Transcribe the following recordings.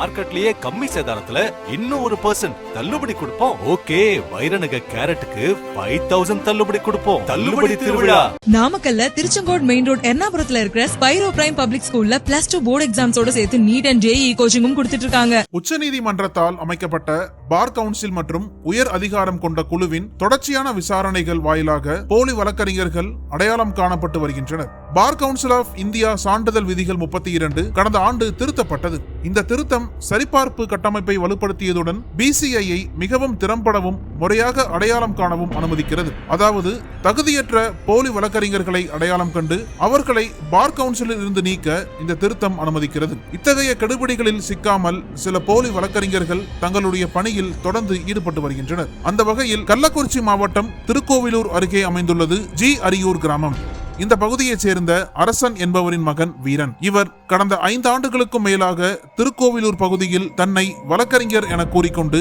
மார்க்கெட்லயே கம்மி சேதாரத்துல இன்னும் ஒரு பர்சன்ட் தள்ளுபடி கொடுப்போம். ஓகே வைரநக கேரட்டுக்கு ஃபைவ் தௌசண்ட் தள்ளுபடி கொடுப்போம். தள்ளுபடி திருவிழா. நாமக்கல்ல திருச்செங்கோடு மெயின் ரோட் எர்ணாபுரத்துல இருக்கிற ஸ்பைரோ பிரைம் பப்ளிக் ஸ்கூல்ல பிளஸ் டூ போர்டு எக்ஸாம்ஸோட சேர்த்து நீட் அண்ட் ஜேஇ கோச்சிங்கும் கொடுத்துட்டு இருக்காங்க. உச்சநீதிமன்றத்தால் அமைக்கப்பட்ட பார் கவுன்சில் மற்றும் உயர் அதிகாரம் கொண்ட குழுவின் தொடர்ச்சியான விசாரணைகள் வாயிலாக போலி வழக்கறிஞர்கள் அடையாளம் காணப்பட்டு வருகின்றனர். பார் கவுன்சில் ஆஃப் இந்தியா சான்றிதழ் விதிகள் முப்பத்தி இரண்டு கடந்த ஆண்டு திருத்தப்பட்டது. இந்த திருத்தம் சரிபார்ப்பு கட்டமைப்பை வலுப்படுத்தியதுடன் பிசிஐயை மிகவும் திறம்படவும் முறையாக அடையாளம் காணவும் அனுமதிக்கிறது. அதாவது தகுதியற்ற போலி வழக்கறிஞர்களை அடையாளம் கண்டு அவர்களை பார் கவுன்சிலில் இருந்து நீக்க இந்த திருத்தம் அனுமதிக்கிறது. இத்தகைய கெடுபிடிகளில் சிக்காமல் சில போலி வழக்கறிஞர்கள் தங்களுடைய பணியில் தொடர்ந்து ஈடுபட்டு வருகின்றனர். அந்த வகையில் கள்ளக்குறிச்சி மாவட்டம் திருக்கோவிலூர் அருகே அமைந்துள்ளது ஜி அரியூர் கிராமம். இந்த பகுதியைச் சேர்ந்த அரசன் என்பவரின் மகன் வீரன். இவர் கடந்த ஐந்து ஆண்டுகளுக்கும் மேலாக திருக்கோவிலூர் பகுதியில் தன்னை வழக்கறிஞர் என கூறிக்கொண்டு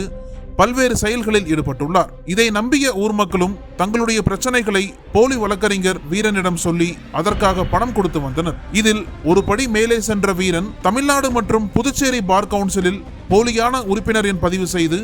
பல்வேறு செயல்களில் ஈடுபட்டுள்ளார். இதை நம்பிய ஊர் மக்களும் தங்களுடைய பிரச்சனைகளை போலி வழக்கறிஞர் வீரனிடம் சொல்லி அதற்காக பணம் கொடுத்து வந்தனர். இதில் ஒரு படி மேலே சென்ற வீரன் தமிழ்நாடு மற்றும் புதுச்சேரி பார் கவுன்சிலில் போலியான உறுப்பினர் பதிவு செய்து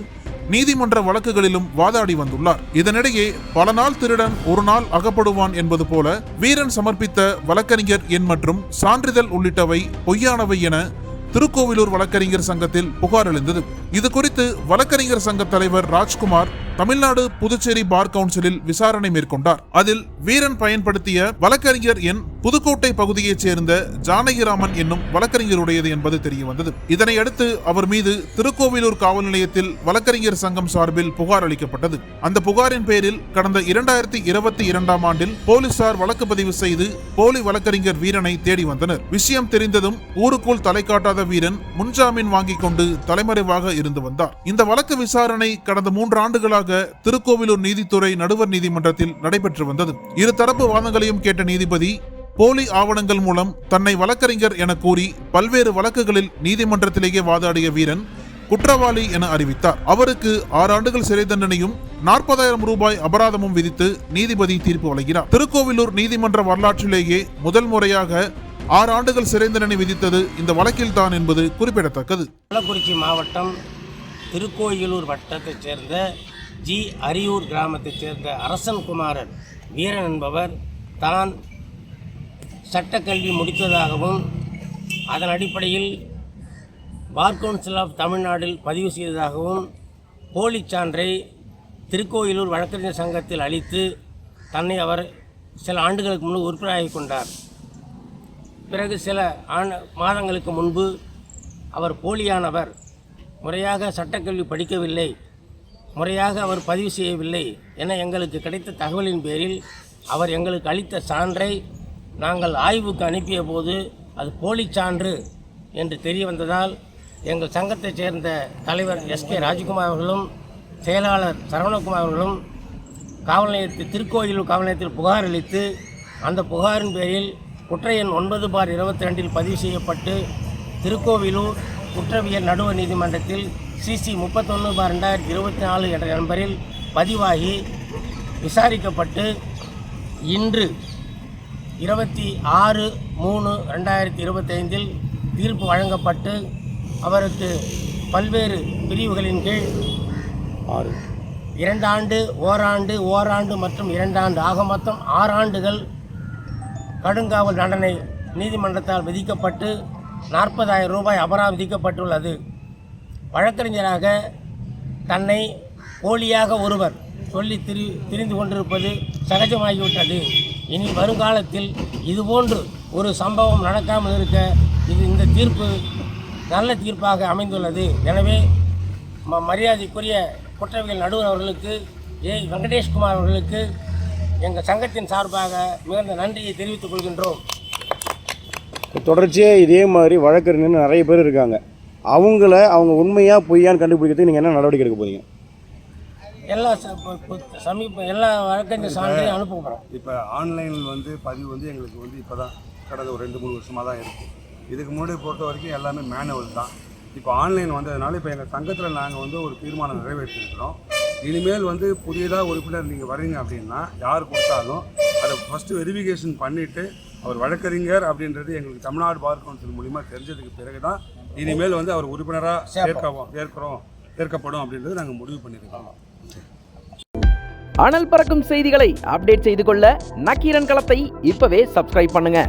நீதிமன்ற வழக்குகளிலும் வாதாடி வந்துள்ளார். இதனிடையே பல நாள் திருடன் ஒரு நாள் அகப்படுவான் என்பது போல வீரன் சமர்ப்பித்த வழக்கறிஞர் எண் மற்றும் சான்றிதழ் உள்ளிட்டவை பொய்யானவை என திருக்கோவிலூர் வழக்கறிஞர் சங்கத்தில் புகார் எழுந்தது. இது குறித்து வழக்கறிஞர் சங்க தலைவர் ராஜ்குமார் தமிழ்நாடு புதுச்சேரி பார் கவுன்சிலில் விசாரணை மேற்கொண்டார். அதில் வீரன் பயன்படுத்திய வழக்கறிஞர் எண் புதுக்கோட்டை பகுதியைச் சேர்ந்த ஜானகிராமன் என்னும் வழக்கறிஞருடையது என்பது தெரிய வந்தது இதனையடுத்து அவர் மீது திருக்கோவிலூர் காவல் நிலையத்தில் வழக்கறிஞர் சங்கம் சார்பில் புகார் அளிக்கப்பட்டது. அந்த புகாரின் பேரில் கடந்த இரண்டாயிரத்தி இருபத்தி இரண்டாம் ஆண்டில் போலீசார் வழக்கு பதிவு செய்து போலி வழக்கறிஞர் வீரனை தேடி வந்தனர். விஷயம் தெரிந்ததும் ஊருக்குள் தலை காட்டாத வீரன் முன்ஜாமீன் வாங்கிக் கொண்டு தலைமறைவாக இருந்து வந்தார். இந்த வழக்கு விசாரணை கடந்த மூன்று ஆண்டுகளாக திருக்கோவிலூர் நீதித்துறை நடுவர் நீதிமன்றத்தில் நடைபெற்று வந்தது. இருதரப்பு வாதங்களையும் கேட்ட நீதிபதி போலி ஆவணங்கள் மூலம் தன்னை வழக்கறிஞர் என கூறி பல்வேறு வழக்குகளில் நீதிமன்றத்திலேயே வாதாடிய வீரன் குற்றவாளி என அறிவித்தார். அவருக்கு ஆறு ஆண்டுகள் சிறை தண்டனையும் நாற்பதாயிரம் ரூபாய் அபராதமும் விதித்து நீதிபதி தீர்ப்பு வழங்கினார். திருக்கோவிலூர் நீதிமன்ற வரலாற்றிலேயே முதல் முறையாக ஆறு ஆண்டுகள் சிறை தண்டனை விதித்தது இந்த வழக்கில்தான் என்பது குறிப்பிடத்தக்கது. கள்ளக்குறிச்சி மாவட்டம் திருக்கோயிலூர் வட்டத்தைச் சேர்ந்த ஜி அரியூர் கிராமத்தைச் சேர்ந்த அரசன் குமாரன் வீரன் என்பவர் தான் சட்டக்கல்வி முடித்ததாகவும் அதன் அடிப்படையில் பார் கவுன்சில் ஆஃப் தமிழ்நாட்டில் பதிவு செய்ததாகவும் போலிச் சான்றை திருக்கோயிலூர் வழக்கறிஞர் சங்கத்தில் அளித்து தன்னை அவர் சில ஆண்டுகளுக்கு முன்பு உறுப்பினராகிக் கொண்டார். பிறகு சில ஆண்டு மாதங்களுக்கு முன்பு அவர் போலியானவர் முறையாக சட்டக்கல்வி படிக்கவில்லை. முறையாக அவர் பதிவு செய்யவில்லை என எங்களுக்கு கிடைத்த தகவலின் பேரில் அவர் எங்களுக்கு அளித்த சான்றை நாங்கள் ஆய்வுக்கு அனுப்பிய போது அது போலிச் சான்று என்று தெரிய வந்ததால் எங்கள் சங்கத்தைச் சேர்ந்த தலைவர் எஸ் கே ராஜ்குமார் அவர்களும் செயலாளர் சரவணகுமார் அவர்களும் காவல் நிலையத்தில் திருக்கோயிலூர் காவல் நிலையத்தில் புகார் அளித்து அந்த புகாரின் பேரில் குற்ற எண் ஒன்பது பார் இருபத்தி ரெண்டில் பதிவு செய்யப்பட்டு திருக்கோவிலூர் குற்றவியல் நடுவர் நீதிமன்றத்தில் சிசி முப்பத்தொன்று பார் ரெண்டாயிரத்தி இருபத்தி நாலு என்ற நம்பரில் பதிவாகி விசாரிக்கப்பட்டு இன்று இருபத்தி ஆறு மூணு ரெண்டாயிரத்தி இருபத்தைந்தில் தீர்ப்பு வழங்கப்பட்டு அவருக்கு பல்வேறு பிரிவுகளின் கீழ் ஆறு. இரண்டாண்டு ஓராண்டு ஓராண்டு மற்றும் இரண்டாண்டு ஆக மொத்தம் ஆறு ஆண்டுகள் கடுங்காவல் தண்டனை நீதிமன்றத்தால் விதிக்கப்பட்டு நாற்பதாயிரம் ரூபாய் அபராதம் விதிக்கப்பட்டுள்ளது. வழக்கறிஞராக தன்னை போலியாக ஒருவர் சொல்லி திரி திரிந்து கொண்டிருப்பது சகஜமாகிவிட்டது. இனி வருங்காலத்தில் இதுபோன்று ஒரு சம்பவம் நடக்காமல் இருக்க இது இந்த தீர்ப்பு நல்ல தீர்ப்பாக அமைந்துள்ளது. எனவே ம மரியாதைக்குரிய குற்றவியல் நடுவர் அவர்களுக்கு ஏ. வெங்கடேஷ்குமார் அவர்களுக்கு எங்கள் சங்கத்தின் சார்பாக மிகுந்த நன்றியை தெரிவித்துக் கொள்கின்றோம். தொடர்ச்சியாக இதே மாதிரி வழக்கறிஞர் நிறைய பேர் இருக்காங்க. அவங்கள அவங்க உண்மையாக பொய்யான்னு கண்டுபிடிக்கிறதுக்கு நீங்கள் என்ன நடவடிக்கை எடுக்க போறீங்க? எல்லா சமீப எல்லா வழக்கறிஞர் சான்றையும் அனுப்ப போகிறோம் இப்போ ஆன்லைனில் வந்து பதிவு வந்து எங்களுக்கு வந்து இப்போ தான் கடந்த ஒரு ரெண்டு மூணு வருஷமாக தான் இருக்குது இதுக்கு முன்னாடி பொறுத்த வரைக்கும் எல்லாமே மேனுவல் தான். இப்போ ஆன்லைன் வந்ததுனால இப்போ எங்கள் சங்கத்தில் நாங்கள் வந்து ஒரு தீர்மானம் நிறைவேற்றிருக்கிறோம். இனிமேல் வந்து புதியதாக உறுப்பினர் நீங்கள் வரீங்க அப்படின்னா யார் கொடுத்தாலும் அதை ஃபஸ்ட்டு வெரிஃபிகேஷன் பண்ணிவிட்டு அவர் வழக்கறிஞர் அப்படின்றது எங்களுக்கு தமிழ்நாடு பார் கவுன்சில் மூலிமா தெரிஞ்சதுக்கு பிறகு தான் இனிமேல் வந்து அவர் உறுப்பினராக சேர்க்கவும் சேர்க்கிறோம் சேர்க்கப்படும் அப்படின்றது நாங்கள் முடிவு பண்ணியிருக்கோம் அனல் பறக்கும் செய்திகளை அப்டேட் செய்து கொள்ள நக்கீரன் களத்தை இப்பவே சப்ஸ்கிரைப் பண்ணுங்க.